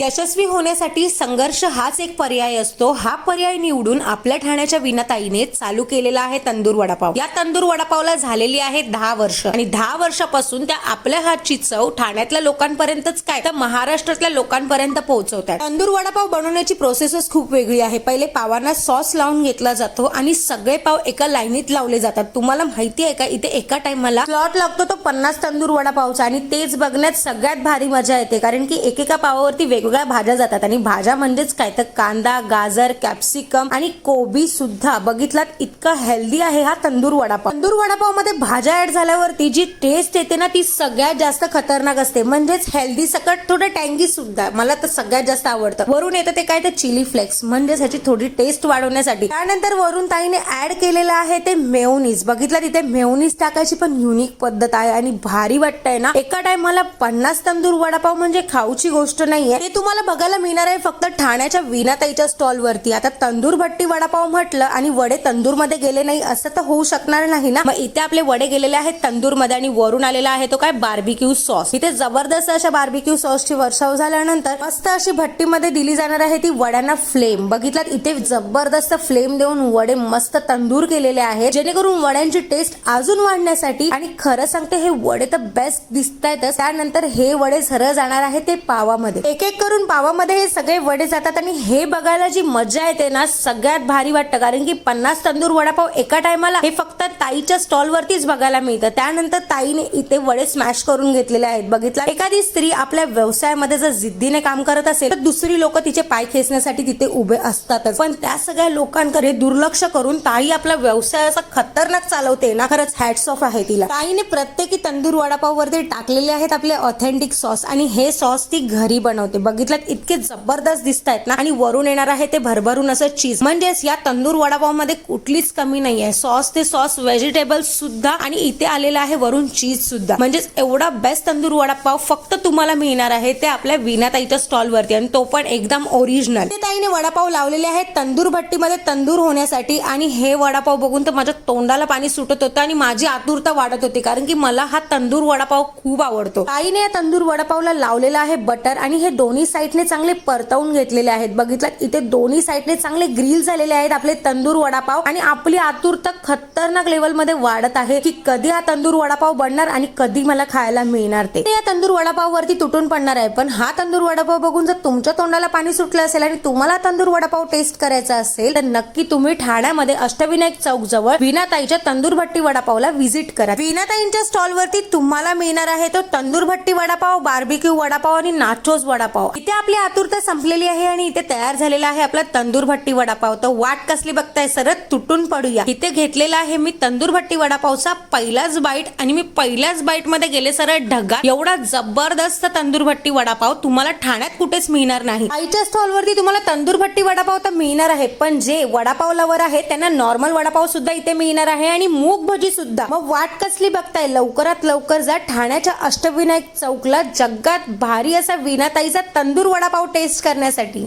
यशस्वी होण्यासाठी संघर्ष हाच एक पर्याय असतो. हा पर्याय निवडून आपल्या ठाण्याच्या विनाताईने चालू केलेला आहे तंदूर वडापाव. या तंदूर वडापावला झालेली आहे दहा वर्ष. आणि दहा वर्षापासून त्या आपल्या हातची चव ठाण्यातल्या लोकांपर्यंतच काय? तर महाराष्ट्रातल्या लोकांपर्यंत पोहोचवतात तंदूर वडापाव बनवण्याची प्रोसेसच खूप वेगळी आहे. पहिले पावांना सॉस लावून घेतला जातो आणि सगळे पाव एका लाईनीत लावले जातात. तुम्हाला माहिती आहे का? इथे एका टाइमला स्लॉट लागतो तो पन्नास तंदूर वडापावचा आणि तेच बघण्यात सगळ्यात भारी मजा येते. कारण की एकेका पावावरती वेगवेगळ्या भाज्या जातात आणि भाज्या म्हणजेच काय? तर कांदा गाजर कॅप्सिकम आणि कोबी सुद्धा. बघितलात इतका हेल्दी आहे हा तंदूर वडापाव. तंदूर वडापावमध्ये भाज्या ऍड झाल्यावरती जी टेस्ट येते ना ती सगळ्यात जास्त खतरनाक असते. म्हणजेच हेल्दी सकट थोडं टँगी सुद्धा. मला तर सगळ्यात जास्त आवडतं. वरून येतं ते काय? तर चिली फ्लेक्स म्हणजेच ह्याची थोडी टेस्ट वाढवण्यासाठी. त्यानंतर वरून ताईने ऍड केलेलं आहे ते मेवनीज बघितलं तिथे मेवनीज टाकायची पण युनिक पद्धत आहे आणि भारी वाटतंय ना. एका टायमाला पन्नास तंदूर वडापाव म्हणजे खाऊची गोष्ट नाहीये. ते तुम्हाला बघायला मिळणार आहे फक्त ठाण्याच्या विनाताईच्या स्टॉलवरती. आता तंदूर भट्टी वडापाव म्हटलं आणि वडे तंदूरमध्ये गेले नाही असं तर होऊ शकणार नाही ना? मग इथे आपले वडे गेलेले आहेत तंदूरमध्ये आणि वरून आलेला आहे तो काय बार्बिक्यू सॉस इथे जबरदस्त अशा बार्बिक्यू सॉसची वर्षाव झाल्यानंतर मस्त अशी भट्टीमध्ये दिली जाणार आहे ती वड्यांना फ्लेम बघितलात इथे जबरदस्त फ्लेम देऊन वडे मस्त तंदूर केलेले आहेत. जेणेकरून वड्यांची टेस्ट अजून वाढण्यासाठी आणि खरं सांगते हे वडे तर बेस्ट दिसत आहेतच त्यानंतर हे वडे सरळ जाणार आहे ते पावामध्ये. एक एक करून पावामध्ये हे सगळे वडे जातात आणि हे बघायला जी मजा येते ना सगळ्यात भारी वाटतं. कारण की पन्नास तंदूर वडापाव एका टायमाला हे फक्त ताईच्या स्टॉलवरतीच बघायला मिळतं. त्यानंतर ताईने इथे वडे स्मॅश करून घेतलेले आहेत. बघितलं? एखादी स्त्री आपल्या व्यवसायामध्ये जर जिद्दीने काम करत असेल तर दुसरी लोक तिचे पाय खेचण्यासाठी तिथे उभे असतातच. पण त्या सगळ्या लोकांकडे दुर्लक्ष करून ताई आपला व्यवसाय असा खतरनाक चालवते ना खरंच हॅट्स ऑफ आहे तिला. ताईने प्रत्येकी तंदूर वडापाव वरती टाकलेले आहेत आपले ऑथेंटिक सॉस आणि हे सॉस ती घरी बनवते. बघितलं इतके जबरदस्त दिसत आहेत ना. आणि वरून येणार आहे ते भरभरून असं चीज म्हणजेच या तंदूर वडापावमध्ये कुठलीच कमी नाही आहे सॉस ते सॉस व्हेजिटेबल सुद्धा आणि इथे आलेलं आहे वरून चीज सुद्धा. म्हणजेच एवढा बेस्ट तंदूर वडापाव फक्त तुम्हाला मिळणार आहे ते आपल्या विनाताईच्या स्टॉल वरती. आणि तो पण एकदम ओरिजिनल ते ताईने वडापाव लावलेले आहेत तंदूर भट्टीमध्ये तंदूर होण्यासाठी. आणि हे वडापाव बघून तर माझ्या तोंडाला पाणी सुटत होतं आणि माझी आतुरता वाढत होती. कारण की मला हा तंदूर वडापाव खूप आवडतो. ताईने या तंदूर वडापावला लावलेला आहे बटर आणि हे दोन्ही साईडने चांगले परतवून घेतलेले आहेत. बघितलं इथे दोन्ही साईडने चांगले ग्रिल झालेले आहेत. आपले तंदूर वडापाव आणि आपली आतुरता खतरनाक लेवलमध्ये वाढत आहे की कधी हा तंदूर वडापाव बनणार आणि कधी मला खायला मिळणार ते. ते या तंदूर वडापाव वरती तुटून पडणार आहे. पण हा तंदूर वडापाव बघून जर तुमच्या तोंडाला पाणी सुटलं असेल आणि तुम्हाला तंदूर वडापाव टेस्ट करायचा असेल तर नक्की तुम्ही ठाण्यामध्ये अष्टविनायक चौक जवळ विनाताईच्या तंदूर भट्टी वडापावला व्हिजिट करा. विनाताईंच्या स्टॉल वरती तुम्हाला मिळणार आहे तो तंदूर भट्टी वडापाव बार्बिक्यू वडापाव आणि नाचोज वडापाव. इथे आपली आतुरता संपलेली आहे आणि इथे तयार झालेला आहे आपला तंदूर भट्टी वडापाव. तर वाट कसली बघताय? सरळ तुटून पडूया. इथे घेतलेला आहे मी तंदूर भट्टी वडापावचा पहिलाच बाईट आणि मी पहिल्याच बाईटमध्ये गेले सरळ ढगा. एवढा जबरदस्त तंदूर भट्टी वडापाव तुम्हाला ठाण्यात कुठेच मिळणार नाही. आईच्या स्टॉलवरती तुम्हाला तंदूर भट्टी वडापाव तर मिळणार आहे पण जे वडापाव लवर आहे त्यांना नॉर्मल वडापाव सुद्धा इथे मिळणार आहे आणि मूग भजी सुद्धा. मग वाट कसली बघताय? लवकरात लवकर जा ठाण्याच्या अष्टविनायक चौकला. जगात भारी असा विनाताईचा तंदूर वडापाव टेस्ट करण्यासाठी.